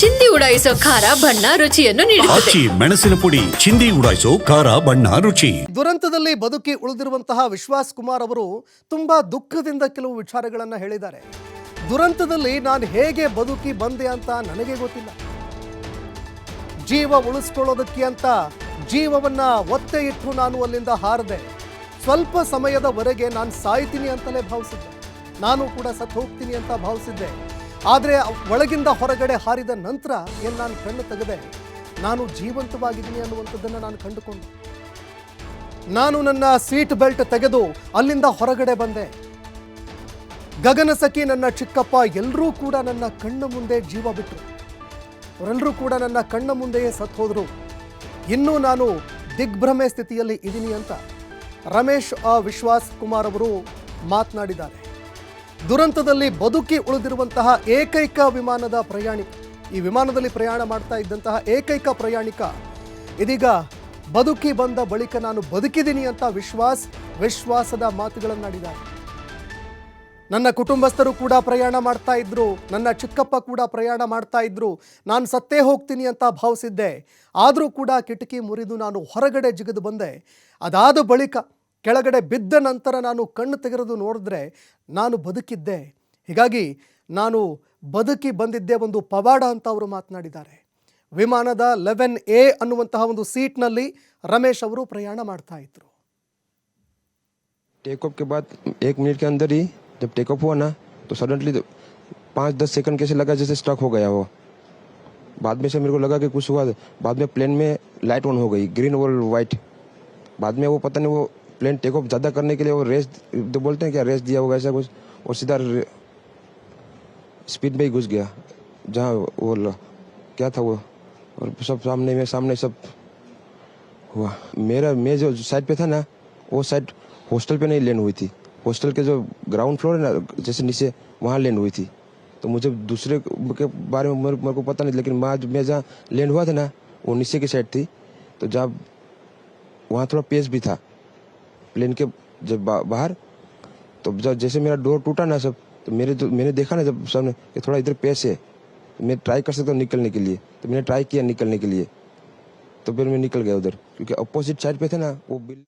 ಚಿಂದಿ ಉಡಾಯಿಸೋ ಖಾರ ಬಣ್ಣ ರುಚಿಯನ್ನು ನೀಡುತ್ತದೆ. ಆಚಿ ಮೆಣಸಿನ ಪುಡಿ ಚಿಂದಿ ಉಡಾಯಿಸೋ ಖಾರ ಬಣ್ಣ ರುಚಿ. ದುರಂತದಲ್ಲಿ ಬದುಕಿ ಉಳಿದಿರುವಂತಹ ವಿಶ್ವಾಸ್ ಕುಮಾರ್ ಅವರು ತುಂಬಾ ದುಃಖದಿಂದ ಕೆಲವು ವಿಚಾರಗಳನ್ನು ಹೇಳಿದ್ದಾರೆ. ದುರಂತದಲ್ಲಿ ನಾನು ಹೇಗೆ ಬದುಕಿ ಬಂದೆ ಅಂತ ನನಗೆ ಗೊತ್ತಿಲ್ಲ. ಜೀವ ಉಳಿಸ್ಕೊಳ್ಳೋದಕ್ಕೆ ಅಂತ ಜೀವವನ್ನ ಒತ್ತೆ ಇಟ್ಟು ನಾನು ಅಲ್ಲಿಂದ ಹಾರದೆ ಸ್ವಲ್ಪ ಸಮಯದವರೆಗೆ ನಾನು ಸಾಯ್ತೀನಿ ಅಂತಲೇ ಭಾವಿಸಿದ್ದೆ. ನಾನು ಕೂಡ ಸತ್ತು ಹೋಗ್ತೀನಿ ಅಂತ ಭಾವಿಸಿದ್ದೆ. ಆದರೆ ಒಳಗಿಂದ ಹೊರಗಡೆ ಹಾರಿದ ನಂತರ ಏನು ನಾನು ಕಣ್ಣು ತೆಗೆದೆ? ನಾನು ಜೀವಂತವಾಗಿದ್ದೀನಿ ಅನ್ನುವಂಥದ್ದನ್ನು ನಾನು ಕಂಡುಕೊಂಡೆ. ನಾನು ನನ್ನ ಸೀಟ್ ಬೆಲ್ಟ್ ತೆಗೆದು ಅಲ್ಲಿಂದ ಹೊರಗಡೆ ಬಂದೆ. ಗಗನಸಖಿ ನನ್ನ ಚಿಕ್ಕಪ್ಪ ಎಲ್ಲರೂ ಕೂಡ ನನ್ನ ಕಣ್ಣ ಮುಂದೆ ಜೀವ ಬಿಟ್ಟರು ಅವರೆಲ್ಲರೂ ಕೂಡ ನನ್ನ ಕಣ್ಣ ಮುಂದೆಯೇ ಸತ್ತು ಹೋದರು. ಇನ್ನೂ ನಾನು ದಿಗ್ಭ್ರಮೆ ಸ್ಥಿತಿಯಲ್ಲಿ ಇದ್ದೀನಿ ಅಂತ ರಮೇಶ್ ವಿಶ್ವಾಸ್ ಕುಮಾರ್ ಅವರು ಮಾತನಾಡಿದ್ದಾರೆ. ದುರಂತದಲ್ಲಿ ಬದುಕಿ ಉಳಿದಿರುವಂತಹ ಏಕೈಕ ವಿಮಾನದ ಪ್ರಯಾಣಿಕ, ಈ ವಿಮಾನದಲ್ಲಿ ಪ್ರಯಾಣ ಮಾಡ್ತಾ ಇದ್ದಂತಹ ಏಕೈಕ ಪ್ರಯಾಣಿಕ. ಇದೀಗ ಬದುಕಿ ಬಂದ ಬಳಿಕ ನಾನು ಬದುಕಿದ್ದೀನಿ ಅಂತ ವಿಶ್ವಾಸ್, ವಿಶ್ವಾಸದ ಮಾತುಗಳನ್ನಾಡಿದ್ದಾರೆ. ನನ್ನ ಕುಟುಂಬಸ್ಥರು ಕೂಡ ಪ್ರಯಾಣ ಮಾಡ್ತಾ ಇದ್ರು, ನನ್ನ ಚಿಕ್ಕಪ್ಪ ಕೂಡ ಪ್ರಯಾಣ ಮಾಡ್ತಾ ಇದ್ರು, ನಾನು ಸತ್ತೇ ಹೋಗ್ತೀನಿ ಅಂತ ಭಾವಿಸಿದ್ದೆ. ಆದರೂ ಕೂಡ ಕಿಟಕಿ ಮುರಿದು ನಾನು ಹೊರಗಡೆ ಜಿಗಿದು ಬಂದೆ. ಅದಾದ ಬಳಿಕ ಕೆಳಗಡೆ ಬಿದ್ದ ನಂತರ ನಾನು ಕಣ್ಣು ತೆಗೆದು ನೋಡಿದ್ರೆ ನಾನು ಬದುಕಿದ್ದೆ ಹೀಗಾಗಿ ನಾನು ಬದುಕಿ ಬಂದಿದ್ದೆ ಒಂದು ಪವಾಡ ಅಂತ ಅವರು ಮಾತನಾಡಿದ್ದಾರೆ ವಿಮಾನದ ಲೆವೆನ್ ಎ ಅನ್ನುವಂತಹ ಒಂದು ಸೀಟ್ನಲ್ಲಿ ರಮೇಶ್ ಅವರು ಪ್ರಯಾಣ ಮಾಡ್ತಾ ಇದ್ರು टेक ऑफ के बाद एक मिनट के अंदर ही जब टेक ऑफ हुआ ना तो सडनली पाँच दस सेकंड कैसे लगा जैसे स्टक हो गया वो बाद में से मेरे को लगा कि कुछ हुआ बाद में प्लेन में लाइट ऑन हो गई ग्रीन और वाइट बाद में वो पता नहीं वो प्लेन टेक ऑफ़ ज़्यादा करने के लिए वो रेस तो बोलते हैं क्या रेस दिया होगा ऐसा कुछ और सीधा स्पीड में ही घुस गया जहाँ वो क्या था वो और सब सामने में सामने सब हुआ। मेरा मैं जो साइड पे था ना वो साइड हॉस्टल पे नहीं लैंड हुई थी। हॉस्टल के जो ग्राउंड फ्लोर है ना जैसे नीचे वहाँ लैंड हुई थी। तो मुझे दूसरे के बारे में मेरे, को पता नहीं लेकिन मैं मैं जहाँ लैंड हुआ था ना वो नीचे की साइड थी। तो जब वहाँ थोड़ा पेस भी था प्लेन के जब बा, बाहर तो जब जैसे मेरा डोर टूटा ना सब तो मेरे जो मैंने देखा ना जब सामने कि थोड़ा इधर पैसे है तो मैं ट्राई कर सकता हूँ निकलने के लिए तो मैंने ट्राई किया निकलने के लिए तो फिर मैं निकल गया उधर क्योंकि अपोजिट साइड पे थे ना वो बिल